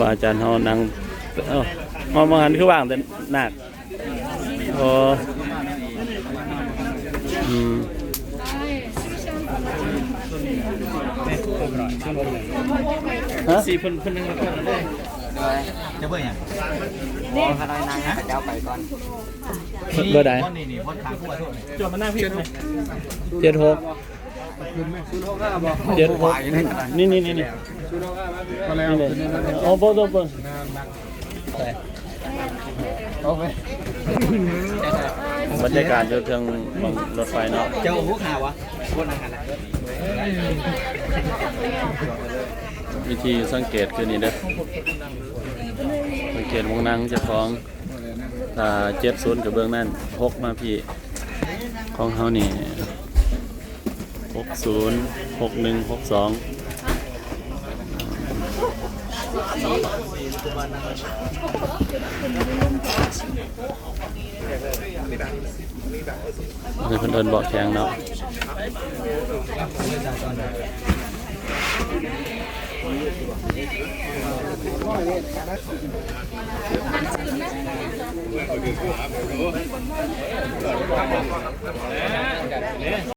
ว่าอาจารย์เฮานั่งเอ้ามามาหันคือว่างแต่หนักโอ้อืมฮะสี่คนคนหนึงมาก่อน เลยจะเบื่อยังพอเขาน้อยนางให้เจ้าไปก่อนเบอร์ใดนี่นี่พ่นทางคู่อาทุกนี่จวดมานั่งพี่ไหมเจ็ดหกเจ็ดหกนี่นี่นี่นี่มาแล้วนี่เลยโอ้โหโอ้โหโอเคบรรยากาศอยู่เทิงบังรถไฟเนาะ เจ้าพวกข่าววะพวกนางกันแหละ วิธีสังเกตคือนี่เด้อสังเกตวงนั่งเจ้าของถ้าเจ็ดศูนย์กับเบื้องนั่นหกมาพี่ของเฮานี่หกศูนย์หกหนึ่งหกสองคือนเดินเบาะแข็งเนาะ ไม่รู้ไม่รู้